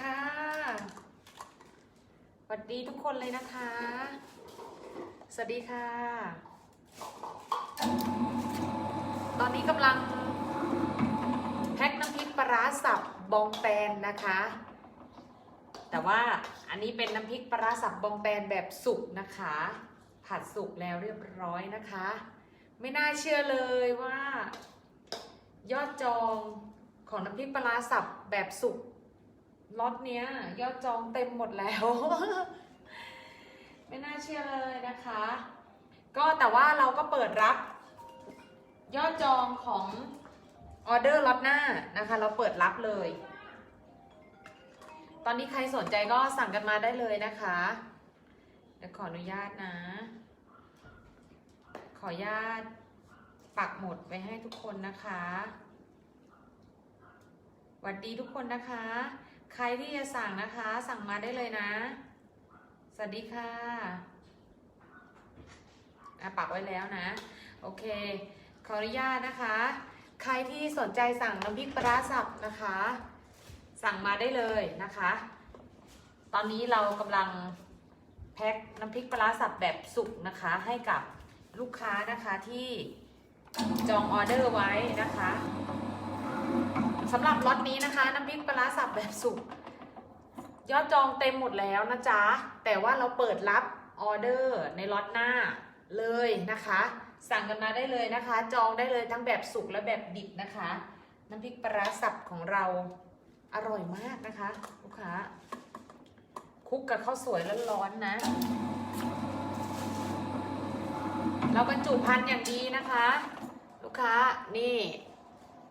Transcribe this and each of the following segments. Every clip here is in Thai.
ค่ะสวัสดีทุกคนเลยนะคะ สวัสดีค่ะ ตอนนี้กำลังแพ็คน้ำพริกปลาสับบองแปนนะคะ แต่ว่าอันนี้เป็นน้ำพริกปลาสับบองแปนแบบสุกนะคะ ผัดสุกแล้วเรียบร้อยนะคะ ไม่น่าเชื่อเลยว่า ยอดจองของน้ำพริกปลาสับแบบสุก ล็อตเนี้ยยอดจองเต็มหมดแล้ว ไม่น่าเชื่อเลยนะคะ ก็แต่ว่าเราก็เปิดรับ ยอดจองของออเดอร์ล็อตหน้านะคะ เราเปิดรับเลย ตอนนี้ใครสนใจก็สั่งกันมาได้เลยนะคะเดี๋ยวขออนุญาตนะ ขออนุญาตปักหมดไว้ให้ทุกคนนะคะ หวัดดีทุกคนนะคะ ใครที่จะสั่งนะคะ สั่งมาได้เลยนะ สวัสดีค่ะอะปักไว้แล้วนะ โอเค ขออนุญาตนะคะ ใครที่สนใจสั่งน้ำพริกปลาสับนะคะ สั่งมาได้เลยนะคะ ตอนนี้เรากำลังแพ็คน้ำพริกปลาสับแบบสุกนะคะ ให้กับลูกค้านะคะที่จองออเดอร์ไว้นะคะ สำหรับล็อตนี้นะคะ น้ำพริกปลาร้าสับแบบสุกยอดจองเต็มหมดแล้วนะจ๊ะ แต่ว่าเราเปิดรับออเดอร์ในล็อตหน้าเลยนะคะ สั่งกันมาได้เลยนะคะ จองได้เลยทั้งแบบสุกและแบบดิบนะคะ น้ำพริกปลาร้าสับของเราอร่อยมากนะคะลูกค้าคุกกับข้าวสวยร้อนๆนะ เราบรรจุภัณฑ์อย่างดีนะคะ ลูกค้านี่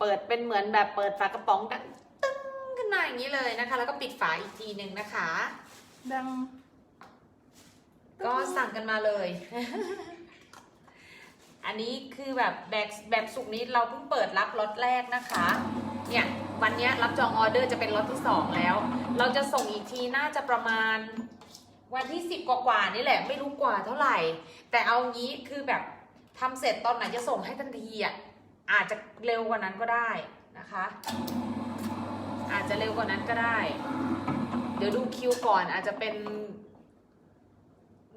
เปิดเป็นเหมือนแบบเปิดฝากระป๋องดังตึ้งขึ้นมาอย่างนี้เลยนะคะ แล้วก็ปิดฝาอีกทีหนึ่งนะคะ ดัง ก็สั่งกันมาเลย อันนี้คือแบบแบบแบบสุกนี้เราเพิ่งเปิดรับล็อตแรกนะคะ เนี่ยวันเนี้ยรับจองออเดอร์จะเป็นล็อตที่สองแล้ว เราจะส่งอีกทีน่าจะประมาณวันที่สิบกว่าๆนี่แหละไม่รู้กว่าเท่าไหร่ แต่เอางี้คือแบบทำเสร็จตอนไหนจะส่งให้ทันทีอะ อาจจะเร็วกว่านั้นก็ได้นะคะ อาจจะเร็วกว่านั้นก็ได้ เดี๋ยวดูคิวก่อนอาจจะเป็น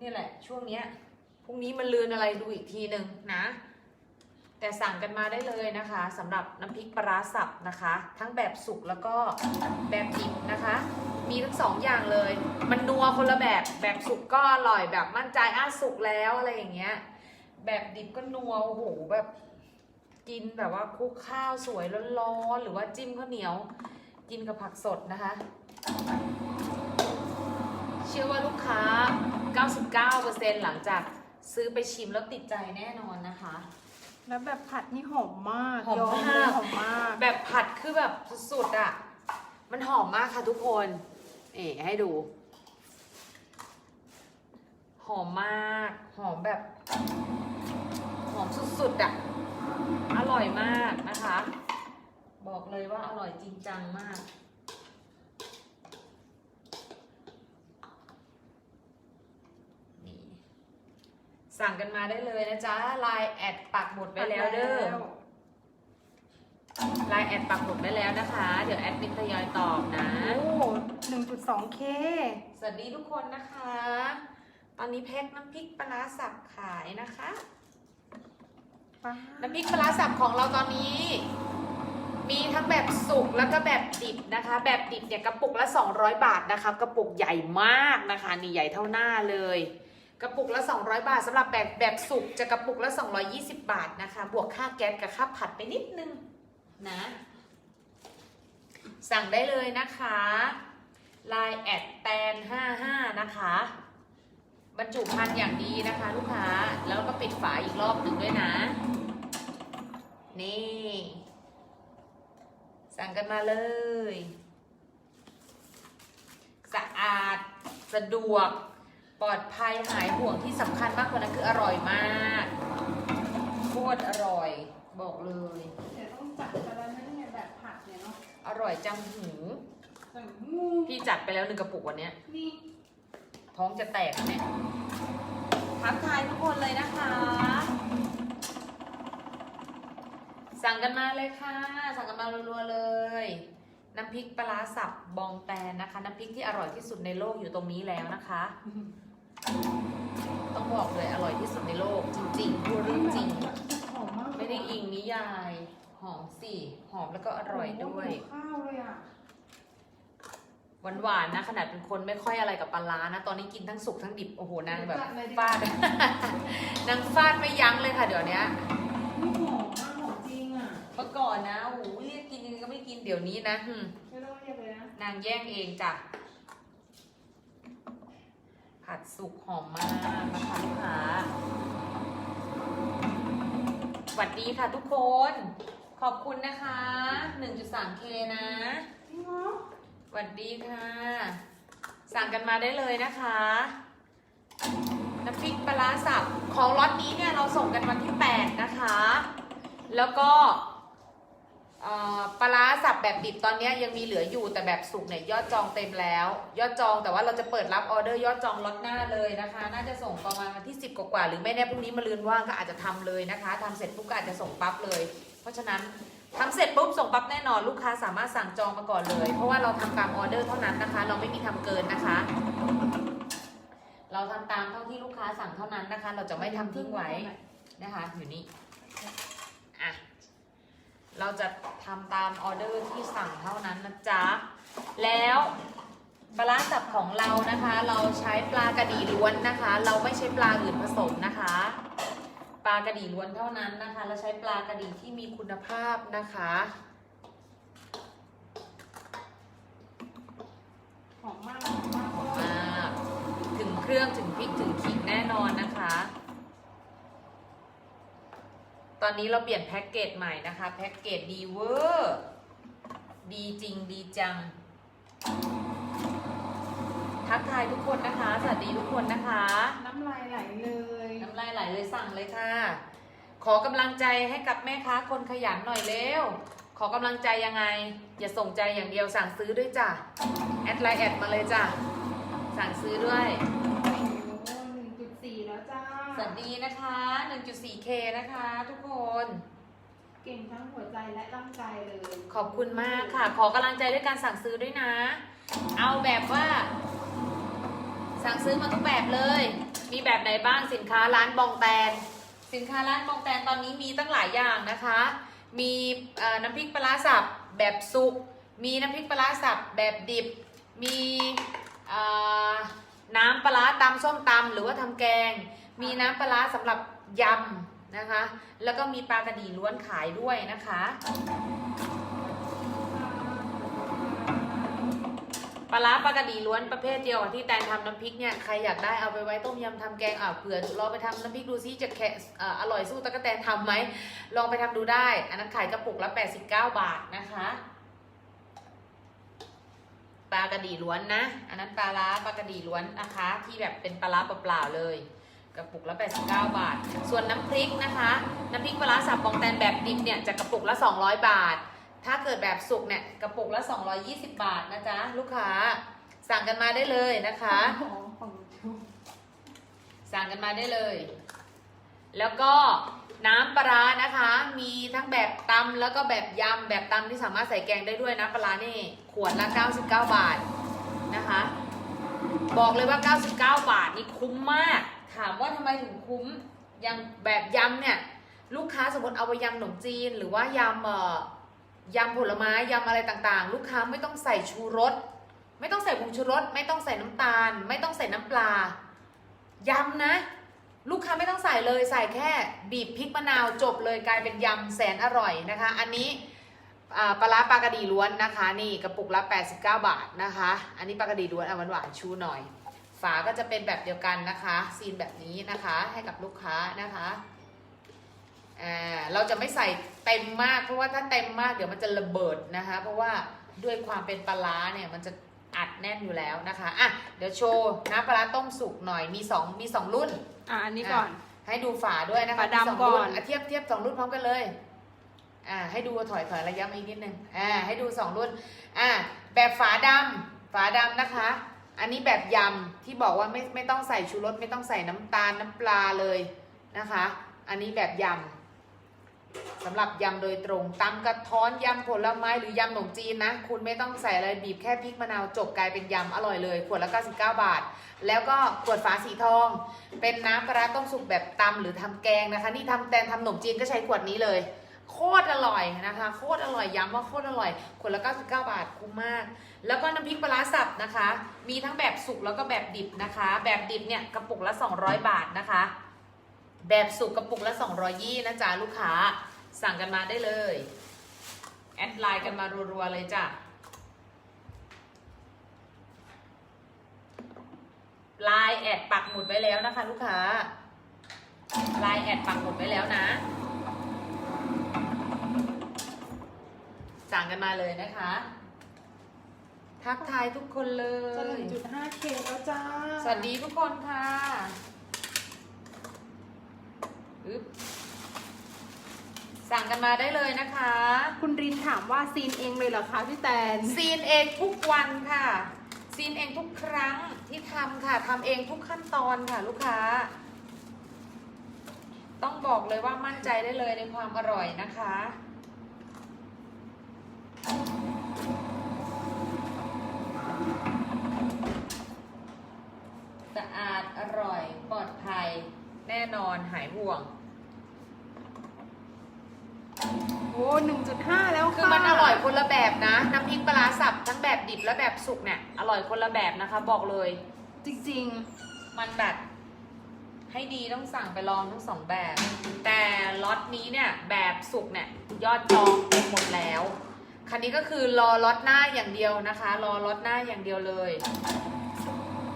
นี่แหละ ช่วงเนี้ยพรุ่งนี้มันลืนอะไรดูอีกทีหนึ่งนะ แต่สั่งกันมาได้เลยนะคะสำหรับน้ำพริกปลาสับนะคะ ทั้งแบบสุกแล้วก็แบบดิบนะคะ มีทั้งสองอย่างเลย มันนัวคนละแบบแบบสุกก็อร่อยแบบมั่นใจอะสุกแล้วอะไรอย่างเงี้ย แบบดิบก็นัวโอ้โหแบบ กินแบบว่าคลุกข้าวสวยร้อนๆหรือว่าจิ้มข้าวเหนียว กินกับผักสดนะคะ เชื่อว่าลูกค้า 99%หลังจากซื้อไปชิมแล้วติดใจแน่นอนนะคะ แล้วแบบผัดนี่หอมมากหอมยอมากเลยหอมมาก แบบผัดคือแบบสุดๆอะ มันหอมมากค่ะทุกคน เอ๋ให้ดู หอมมาก หอมแบบ หอมสุดๆอะ อร่อยมากนะคะ บอกเลยว่าอร่อยจริงจังมากนี่สั่งกันมาได้เลยนะจ๊ะไลน์แอดปักหมุดไว้แล้วเด้อไลน์แอดปักหมุดไว้แล้วนะคะ เดี๋ยวแอดมินทยอยตอบนะโอ้หนึ่งจุดสองเคสวัสดีทุกคนนะคะ ตอนนี้แพ็คน้ำพริกปลาร้าสับขายนะคะ ป้าน้ำพริกปลาร้าสับของเราตอนนี้ มีทั้งแบบสุกแล้วก็แบบดิบนะคะ แบบดิบเนี่ยกระปุกละ 200 บาทนะคะ กระปุกใหญ่มากนะคะ นี่ใหญ่เท่าหน้าเลย กระปุกละ 200 บาทสำหรับแบบแบบสุกจะกระปุกละ 220 บาทนะคะ บวกค่าแก๊สกับค่าผัดไปนิดนึงนะ สั่งได้เลยนะคะ Line แอดแตน55 นะคะ บรรจุภัณฑ์อย่างดีนะคะ ลูกค้าแล้วก็ปิดฝาอีกรอบหนึ่งด้วยนะ นี่ สั่งกันมาเลย สะอาดสะดวก ปลอดภัยหายห่วงที่สำคัญมากกว่านั้นคืออร่อยมากโคตรอร่อยบอกเลยเดี๋ยวต้องจัดกันแล้วนะเนี่ยแบบผัดเนี่ยเนาะอร่อยจังหูแต่งูพี่จัดไปแล้วหนึ่งกระปุกวันเนี้ยนี่ ท้องจะแตกเนี่ยทักทายทุกคนเลยนะคะ สั่งกันมาเลยค่ะ สั่งกันมารัวๆเลย น้ำพริกปลาร้าสับบองแตนนะคะ น้ำพริกที่อร่อยที่สุดในโลกอยู่ตรงนี้แล้วนะคะ ต้องบอกเลยอร่อยที่สุดในโลกจริงๆพูดเรื่องจริง หอมมากไม่ได้อิงนิยาย หอมสิหอมแล้วก็อร่อยด้วยโอ้โหข้าวเลยอะ หวานๆนะ ขนาดเป็นคนไม่ค่อยอะไรกับปลาร้านะ ตอนนี้กินทั้งสุกทั้งดิบ โอ้โหนางแบบจัดเลยดิฟาด นางฟาดไม่ยั้งเลยค่ะ เดี๋ยวนี้นี่หอมมากหอมจริงอะเมื่อก่อนนะโอ้โหเรียกกินยังไงก็ไม่กินเดี๋ยวนี้นะหึไม่ต้องเรียกเลยนะ นางแย่งเองจ้ะ ผัดสุกหอมมากนะคะลูกค้าสวัสดีค่ะทุกคน ขอบคุณนะคะ 1.3K นะจริงเหรอส วัสดีค่ะ สั่งกันมาได้เลยนะคะ น้ำพริกปลาร้าสับของล็อตนี้เนี่ยเราส่งกันวันที่ 8 นะคะ แล้วก็ปลาร้าสับแบบดิบตอนนี้ยังมีเหลืออยู่แต่แบบสุกเนี่ยยอดจองเต็มแล้ว ยอดจองแต่ว่าเราจะเปิดรับออเดอร์ยอดจองล็อตหน้าเลยนะคะ น่าจะส่งประมาณวันที่ 10 กว่าๆหรือไม่แน่พรุ่งนี้มาลืนว่างก็อาจจะทำเลยนะคะทำเสร็จปุ๊บก็อาจจะส่งปั๊บเลย เพราะฉะนั้น ทำเสร็จปุ๊บส่งปั๊บแน่นอนลูกค้าสามารถสั่งจองมาก่อนเลย เพราะว่าเราทำตามออเดอร์เท่านั้นนะคะ เราไม่มีทำเกินนะคะ เราทำตามเท่าที่ลูกค้าสั่งเท่านั้นนะคะ เราจะไม่ทำทิ้งไว้นะคะ อยู่นี่อะเราจะทำตามออเดอร์ที่สั่งเท่านั้นนะจ๊ะแล้วปลาร้าสับของเรานะคะ เราใช้ปลากระดีล้วนนะคะ เราไม่ใช้ปลาอื่นผสมนะคะ ปลากระดี่ล้วนเท่านั้นนะคะเราใช้ปลากระดี่ที่มีคุณภาพนะคะ หอมมากหอมมากถึงเครื่องถึงพริกถึงขิงแน่นอนนะคะ ตอนนี้เราเปลี่ยนแพ็กเกจใหม่นะคะ แพ็กเกจดีเวอร์ ดีจริงดีจัง ทักทายทุกคนนะคะ สวัสดีทุกคนนะคะ น้ำลายไหลเลยน้ำลายไหลเลยสั่งเลยค่ะ ขอกำลังใจให้กับแม่ค้าคนขยันหน่อยเร็ว ขอกำลังใจยังไง อย่าส่งใจอย่างเดียวสั่งซื้อด้วยจ้ะ แอดไลน์แอดมาเลยจ้ะ สั่งซื้อด้วย โอ้โหหนึ่งจุดสี่แล้วจ้า สวัสดีนะคะ 1.4K นะคะ ทุกคน เก่งทั้งหัวใจและร่างกายเลยขอบคุณมากค่ะ ขอกำลังใจด้วยการสั่งซื้อด้วยนะ เอาแบบว่า สั่งซื้อมาทุกแบบเลย มีแบบไหนบ้างสินค้าร้านบองแตน สินค้าร้านบองแตนตอนนี้มีตั้งหลายอย่างนะคะ มีเอ่อน้ำพริกปลาร้าสับแบบสุก มีน้ำพริกปลาร้าสับแบบดิบ มีเอ่อน้ำปลาร้าตำส้มตำหรือว่าทำแกง มีน้ำปลาร้าสำหรับยำนะคะ แล้วก็มีปลากระดีล้วนขายด้วยนะคะ ปลาร้าปลากระดีล้วนประเภทเดียวกับที่แตนทำน้ำพริกเนี่ยใครอยากได้เอาไปไว้ต้มยำทำแกงอ่าเผื่อลองไปทำน้ำพริกดูซิจะแค่เอ่ออร่อยสู้ตะกะแตนทำไหมลองไปทำดูได้ อันนั้นขายกระปุกละ 89 บาทนะคะปลากระดีล้วนนะ อันนั้นปลาร้าปลากระดีล้วนนะคะ ที่แบบเป็นปลาร้าเปล่าๆเลยกระปุกละ 89 บาท ส่วนน้ำพริกนะคะ น้ำพริกปลาร้าสับบองแตนแบบดิบเนี่ยจะกระปุกละ 200 บาท ถ้าเกิดแบบสุกเนี่ยกระปุกละ 220 บาทนะจ๊ะลูกค้า สั่งกันมาได้เลยนะคะหอมของชูสั่งกันมาได้เลย แล้วก็น้ำปลาร้านะคะ มีทั้งแบบตำแล้วก็แบบยำแบบตำที่สามารถใส่แกงได้ด้วยนะปลาร้านี่ขวดละ 99 บาทนะคะ บอกเลยว่า 99 บาทนี่คุ้มมาก ถามว่าทำไมถึงคุ้มอย่างแบบยำเนี่ย ลูกค้าสมมติเอาไปยำขนมจีน หรือว่ายำเอ่อ ยำผลไม้ยำอะไรต่างๆ ลูกค้าไม่ต้องใส่ชูรส ไม่ต้องใส่ผงชูรส ไม่ต้องใส่น้ำตาล ไม่ต้องใส่น้ำปลายำนะ ลูกค้าไม่ต้องใส่เลยใส่แค่บีบพริกมะนาวจบเลยกลายเป็นยำแสนอร่อยนะคะ อันนี้ปลาร้าปลากระดีล้วนนะคะ นี่กระปุกละ 89 บาทนะคะ อันนี้ปลากระดีล้วนเอาหวานๆชูหน่อย ฝาก็จะเป็นแบบเดียวกันนะคะ ซีนแบบนี้นะคะให้กับลูกค้านะคะ เราจะไม่ใส่เต็มมาก เพราะว่าถ้าเต็มมากเดี๋ยวมันจะระเบิดนะคะ เพราะว่าด้วยความเป็นปลาร้าเนี่ยมันจะอัดแน่นอยู่แล้วนะคะอะเดี๋ยวโชว์น้ำปลาร้าต้มสุกหน่อยมีสองมีสองรุ่นอะอันนี้ก่อน ให้ดูฝาด้วยนะคะฝาดำมีสงก่อนรุ่ะเทียบเทียบสองรุ่นพร้อมกันเลยอ่าให้ดูถอยถอยระยะมาอีกนิดนึงอ่าให้ดูสองรุ่นอ่าแบบฝาดำฝาดำนะคะ อันนี้แบบยำที่บอกว่าไม่ไม่ต้องใส่ชูรสไม่ต้องใส่น้ำตาลน้ำปลาเลยนะคะ อันนี้แบบย สำหรับยำโดยตรงตำกระท้อนยำผลไม้หรือยำขนมจีนนะ คุณไม่ต้องใส่อะไรบีบแค่พริกมะนาวจบกลายเป็นยำอร่อยเลย ขวดละ 99 บาท แล้วก็ขวดฝาสีทอง เป็นน้ำปลาร้าต้มสุกแบบตำหรือทำแกงนะคะ นี่ทำแตนทำขนมจีนก็ใช้ขวดนี้เลย โคตรอร่อยนะคะ โคตรอร่อยย้ำว่าโคตรอร่อยขวดละ 99 บาทคุ้มมาก แล้วก็น้ำพริกปลาร้าสับนะคะ มีทั้งแบบสุกแล้วก็แบบดิบนะคะ แบบดิบเนี่ยกระปุกละ 200 บาทนะคะ แบบสุกกระปุกละ220นะจ๊ะลูกค้า สั่งกันมาได้เลย แอดไลน์กันมารัวๆเลยจ้ะไลน์แอดปักหมุดไว้แล้วนะคะ ลูกค้าไลน์แอดปักหมุดไว้แล้วนะ สั่งกันมาเลยนะคะ ทักทายทุกคนเลจะหยนึ่งจุดห้าเคแล้วจ้า สวัสดีทุกคนค่ะ อึ๊บสั่งกันมาได้เลยนะคะ คุณรินถามว่าซีนเองเลยเหรอคะพี่แตน ซีนเองทุกวันค่ะ ซีนเองทุกครั้งที่ทำค่ะทำเองทุกขั้นตอนค่ะลูกค้า ต้องบอกเลยว่ามั่นใจได้เลยในความอร่อยนะคะ สะอาดอร่อยปลอดภัย แน่นอนหายห่วง โอ้หนึ่งจุดห้าแล้วค่ะคือมันอร่อยคนละแบบนะ น้ำพริกปลาร้าสับทั้งแบบดิบและแบบสุกเนี่ยอร่อยคนละแบบนะคะ บอกเลย จริงมันแบบให้ดีต้องสั่งไปลองทั้งสองแบบ แต่ล็อตนี้เนี่ยแบบสุกเนี่ยยอดจองเต็มหมดแล้ว คันนี้ก็คือรอล็อตหน้าอย่างเดียวนะคะ รอล็อตหน้าอย่างเดียวเลย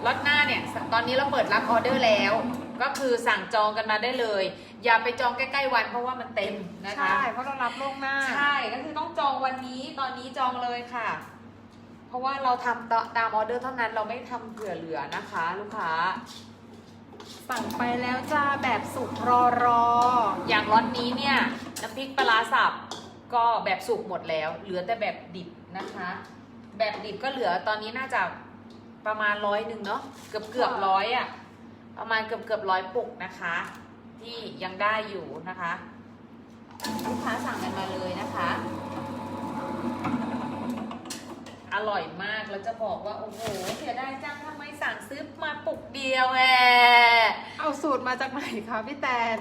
ล็อตหน้าเนี่ย ตอนนี้เราเปิดรับออเดอร์แล้ว ก็คือสั่งจองกันมาได้เลย อย่าไปจองใกล้ๆวันเพราะว่ามันเต็มๆนะคะ ใช่ เพราะเรารับล่วงหน้า ใช่ก็คือต้องจองวันนี้ตอนนี้จองเลยค่ะ เพราะว่าเราทำตตามออเดอร์เท่านั้นเราไม่ทำเผื่อเหลือนะคะ ลูกค้า สั่งไปแล้วจ้าแบบสุกรอรอ อย่างล็อตนี้เนี่ยน้ำพริกปลาร้าสับก็แบบสุกหมดแล้ว เหลือแต่แบบดิบนะคะ แบบดิบก็เหลือตอนนี้น่าจะประมาณร้อยหนึ่งเนาะเกือบเกือบร้อยอะ ประมาณเกือบเกือบร้อยปุกนะคะ ที่ยังได้อยู่นะคะ ลูกค้าสั่งกันมาเลยนะคะ อร่อยมากแล้วจะบอกว่า โอ้โหเสียดายจังทำไมสั่งซื้อมาปุกเดียวแหมเอาสูตรมาจากไหนคะพี่แตน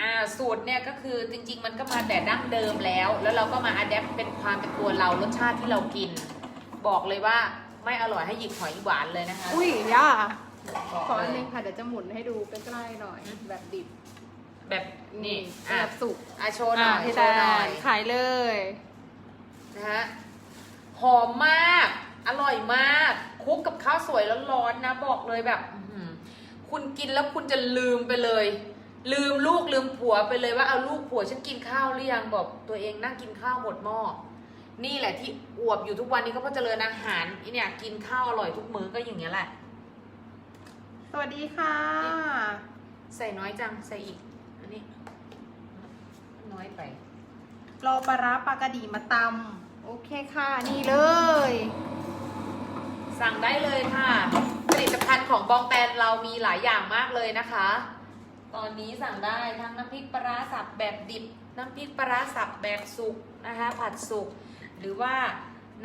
อ่าสูตรเนี่ยก็คือจริง ๆ มันก็มาแต่ดั้งเดิมแล้ว แล้วเราก็มาอัดแอปเป็นความเป็นตัวเรารสชาติที่เรากิน บอกเลยว่าไม่อร่อยให้หยิบหอยหวานเลยนะคะ อุ้ยย่าบอก ขออันเลนึยงค่ะเดี๋ยวจะหมุนให้ดูใกล้ๆหน่อย แบบดิบแบบนี่อะแบบสุกอะโชว์หน่อยพี่โชแตว์หน่อยนขายเลย นะฮะหอมมาก อร่อยมากคลุกกับข้าวสวยแล้วร้อนๆนะ บอกเลยแบบอื้อหือคุณกินแล้วคุณจะลืมไปเลย ลืมลูกลืมผัวไปเลยว่าเอาลูกผัวฉันกินข้าวหรือยังบอกตัวเองนั่งกินข้าวหมดหม้อนี่แหละที่อวบอยู่ทุกวันนี้ก็เพราะเจริญอาหารอีเนี่ยกินข้าวอร่อยทุกมื้อก็อย่างเงี้ยแหละส วัสดีค่ะ ใส่น้อยจัง ใส่อีก อันนี้ น้อยไปรอปลาร้าปลากระดีมาตำโอเคค่ะ นี่เลย สั่งได้เลยค่ะ ผลิตภัณฑ์ของบองแตนเรามีหลายอย่างมากเลยนะคะ ตอนนี้สั่งได้ทั้งน้ำพริกปลาร้าสับแบบดิบ น้ำพริกปลาร้าสับแบบสุกนะคะ ผัดสุก หรือว่า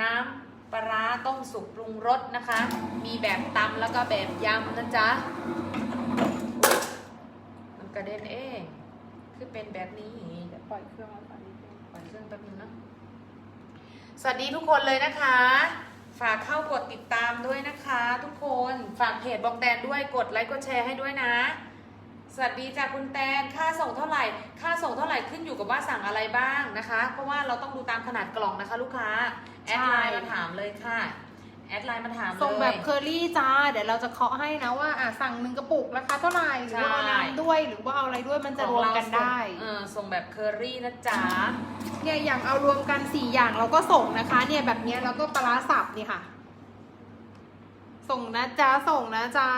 น้ำ ปลาร้าต้มสุกปรุงรสนะคะ มีแบบตำแล้วก็แบบยำนะจ๊ะ มันกระเด็นเองคือเป็นแบบนี้อย่างนี้เดี๋ยวปล่อยเครื่องมาก่อนนิดนึงปล่อยเครื่องแป๊บนึงนะสวัสดีทุกคนเลยนะคะ ฝากเข้ากดติดตามด้วยนะคะ ทุกคน ฝากเพจบองแตนด้วย กดไลค์กดแชร์ให้ด้วยนะ สวัสดีจากคุณแตน ค่าส่งเท่าไหร่ ค่าส่งเท่าไหร่ขึ้นอยู่กับว่าสั่งอะไรบ้างนะคะ เพราะว่าเราต้องดูตามขนาดกล่องนะคะ ลูกค้า แอดไลน์มาถามเลยค่ะ แอดไลน์มาถามเลยส่งแบบเคอรี่จ้า เดี๋ยวเราจะเคาะให้นะว่าอะสั่งหนึ่งกระปุกราคาเท่าไหร่ หรือว่าเอาใช่น้ำด้วย หรือว่าเอาอะไรด้วย มันจะรวมกันได้เออส่งแบบเคอรี่นะจ๊ะ เนี่ยอย่างเอารวมกันสี่อย่างเราก็ส่งนะคะ เนี่ยแบบเนี้ยเราก็ปลาร้าสับนี่ค่ะ ส่งนะจ๊ะ ส่งนะจ๊ะ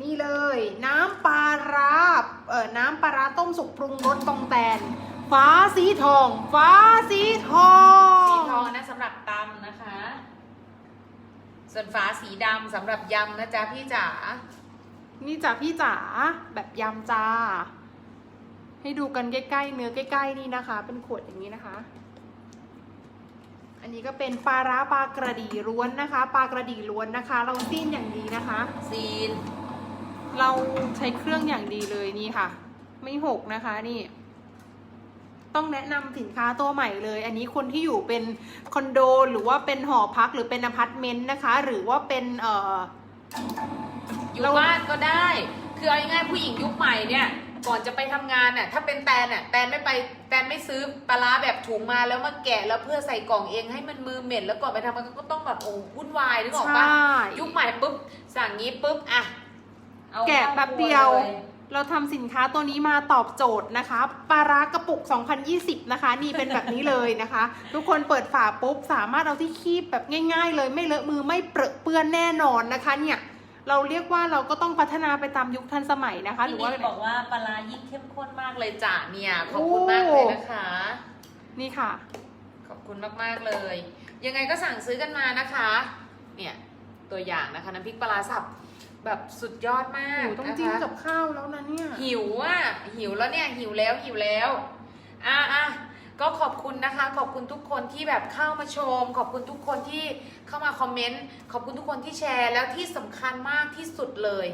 นี่เลย น้ำปลาร้าเอ่อน้ำปลาร้าต้มสุกปรุงรสตองแตน ฟ้าสีทอง ฟ้าสีทองสีทองนะสำหรับตำนะคะ ส่วนฝาสีดำสำหรับยำนะจ๊ะพี่จ๋านี่จ้ะพี่จ๋าแบบยำจ้า ให้ดูกันใกล้ๆเนื้อใกล้ๆนี่นะคะ เป็นขวดอย่างนี้นะคะ อันนี้ก็เป็นปลาร้าปลากระดีล้วนนะคะ ปลากระดีล้วนนะคะ เราซีนอย่างดีนะคะ ซีน เราใช้เครื่องอย่างดีเลยนี่ค่ะ ไม่หกนะคะนี่ต้องแนะนำสินค้าตัวใหม่เลย อันนี้คนที่อยู่เป็นคอนโดหรือว่าเป็นหอพักหรือเป็นอพาร์ตเมนต์นะคะ หรือว่าเป็นเอ่ออยู่เราบ้านก็ได้ คือเอาง่ายๆผู้หญิงยุคใหม่เนี่ย ก่อนจะไปทำงานน่ะถ้าเป็นแตนน่ะแตนไม่ไปแตนไม่ซื้อปลาร้าแบบถุงมาแล้วมาแกะแล้วเพื่อใส่กล่องเองให้มันมือเหม็นแล้วก่อนไปทำมันก็ต้องแบบโอ้วุ่นวายนึกออกใช่ปะยุคใหม่ปุ๊บสั่งงี้ปุ๊บอะ เอาแกะข้าแป๊บครัเดียวลเราทำสินค้าตัวนี้มาตอบโจทย์นะคะปลาร้ากระปุก 2020 นะคะ นี่เป็นแบบนี้เลยนะคะ ทุกคนเปิดฝาปุ๊บ สามารถเอาที่คีบแบบง่าย ๆ เลยไม่เลอะมือไม่เปรอะเปื้อนแน่นอนนะคะเนี่ยเราเรียกว่าเราก็ต้องพัฒนาไปตามยุคทันสมัยนะคะ หรือว่าพี่นิดบอกว่าปลาร้ายิ่งเข้มข้นมากเลยจ้ะเนี่ยขอบคุณมากเลยนะคะ นี่ค่ะ ขอบคุณมากๆเลย ยังไงก็สั่งซื้อกันมานะคะ เนี่ยตัวอย่างนะคะน้ำพริกปลาร้าสับ แบบสุดยอดมากหนูต้องนะคะจิ้มกับข้าวแล้วนะเนี่ย หิวอะหิวแล้วเนี่ยหิวแล้วหิวแล้วอะอะก็ขอบคุณนะคะ ขอบคุณทุกคนที่แบบเข้ามาชม ขอบคุณทุกคนที่เข้ามาคอมเมนต์ขอบคุณทุกคนที่แชร์ แล้วที่สำคัญมากที่สุดเลย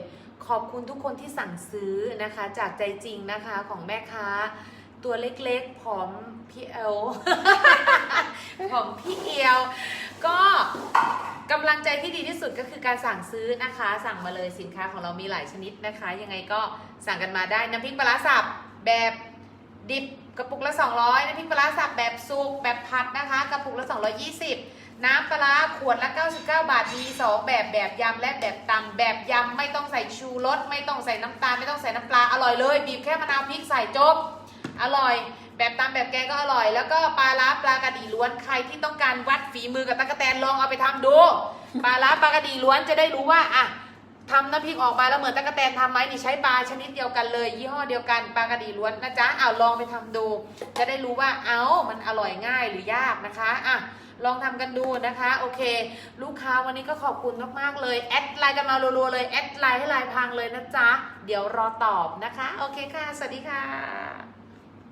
ขอบคุณทุกคนที่สั่งซื้อนะคะ จากใจจริงนะคะของแม่ค้า ตัวเล็กๆผอมพี่เอล ผอมพี่เอลก็ กำลังใจที่ดีที่สุดก็คือการสั่งซื้อนะคะ สั่งมาเลยสินค้าของเรามีหลายชนิดนะคะ ยังไงก็สั่งกันมาได้น้ำพริกปลาสับแบบดิบกระปุกละ 200 น้ำพริกปลาสับแบบสุกแบบผัดนะคะ กระปุกละ 220 น้ำปลาร้าขวดละ 99 บาทมี 2 แบบแบบยำและแบบตำแบบยำไม่ต้องใส่ชูรสไม่ต้องใส่น้ำตาลไม่ต้องใส่น้ำปลาอร่อยเลยบีบแค่มะนาวพริกใส่จบอร่อย แบบตามแบบแกงก็อร่อย แล้วก็ปลาล้าปลากระดีล้วนใครที่ต้องการวัดฝีมือกับตะกแตนลองเอาไปทำดู ปลาล้าปลากระดีล้วนจะได้รู้ว่าอะทำน้ำพริกออกมาแล้วเหมือนตะกแตนทำไหมนี่ใช้ปลาชนิดเดียวกันเลย ยี่ห้อเดียวกันปลากระดีล้วนนะจ๊ะเอาลองไปทำดู จะได้รู้ว่าเอ้ามันอร่อยง่ายหรือยากนะคะอะลองทำกันดูนะคะ โอเค ลูกค้าวันนี้ก็ขอบคุณมากๆเลย แอดไลน์กันมารัวๆเลย แอดไลน์ให้ไลน์พังเลยนะจ๊ะ เดี๋ยวรอตอบนะคะ โอเคค่ะ สวัสดีค่ะ